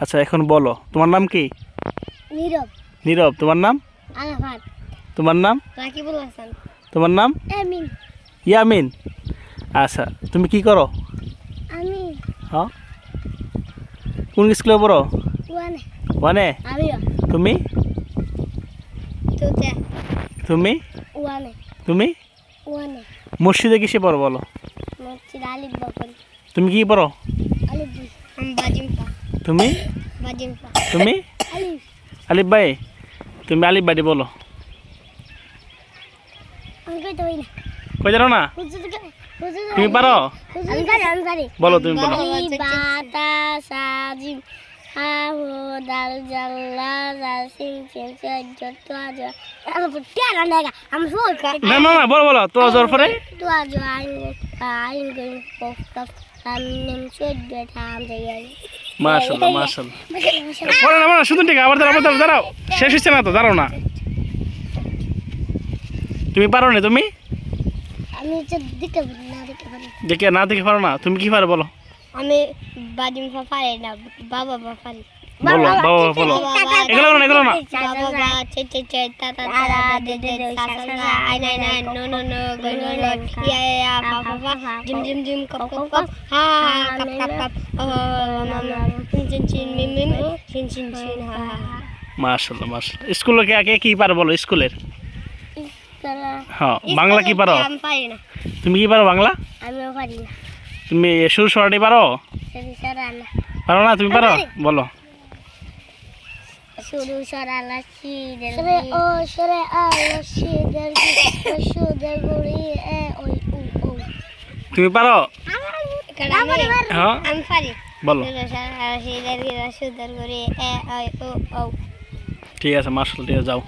আচ্ছা এখন বলো তোমার নাম কি? নীরব। নীরব তোমার নাম? আলাফাত। তোমার নাম? রাকিবুল হাসান। তোমার নাম? ইয়ামিন। আচ্ছা তুমি কি করো? আমি হ্যাঁ। কোন স্কুলে পড়ো? ওয়ানে। ওয়ানে? আমিও। তুমি? তোতে। তুমি? ওয়ানে। তুমি? ওয়ানে। মসজিদে কিসে পড়ো বলো? মসজিদ আলিফ তুমি কি পড়ো? আলিফ আমি বাজিমপা তুমি? বাজিমপা তুমি? আলিফ। আলিফ ভাই তুমি আলিফ বাড়ি বলো। আমি কইতে পারি না। কই জানো না? হুজুর হুজুর তুমি পারো? আমি পারি আমি পারি। বলো তুমি বলো। আলি বাতা সাজিম হাহু দাল জাল্লা জাসিম চিম চজ্জ তোয়াজ আমি টিয়ারা নেগা আমি ফুল না না না বলো বলো তো জোর পরে? তোয়াজ আইন আইন মাশাল্লাহ মাশাল্লাহ। পড়ো না পড়ো শুধু ঠিক আবার দাঁড়াও দাঁড়াও দাঁড়াও। শেষ হচ্ছে না তো দাঁড়াও না। তুমি পারো না তুমি? আমি দেখে না দেখে পারো না তুমি কি পারো বলো? আমি বাজিম পারি না বাবা পারি। বলো বাবা বলো। এগুলো না এগুলো না। স্কুলে কে কে কি পারো বলো স্কুলের? হ্যাঁ বাংলা কি পারো? তুমি কি পারো বাংলা? আমিও পারি না। তুমি সুর সরাটি পারো? না পারো না তুমি পারো। বলো। সরা লাসি সরে ও সরে আ লাসি দের সুদের গুড়ি এ ওই উ ও। তুমি পারো? আমি হ্যাঁ। আমি পারি। বলো। সুদের গুড়ি এ ওই উ ও। ঠিক আছে মার্শাল দিয়ে যাও।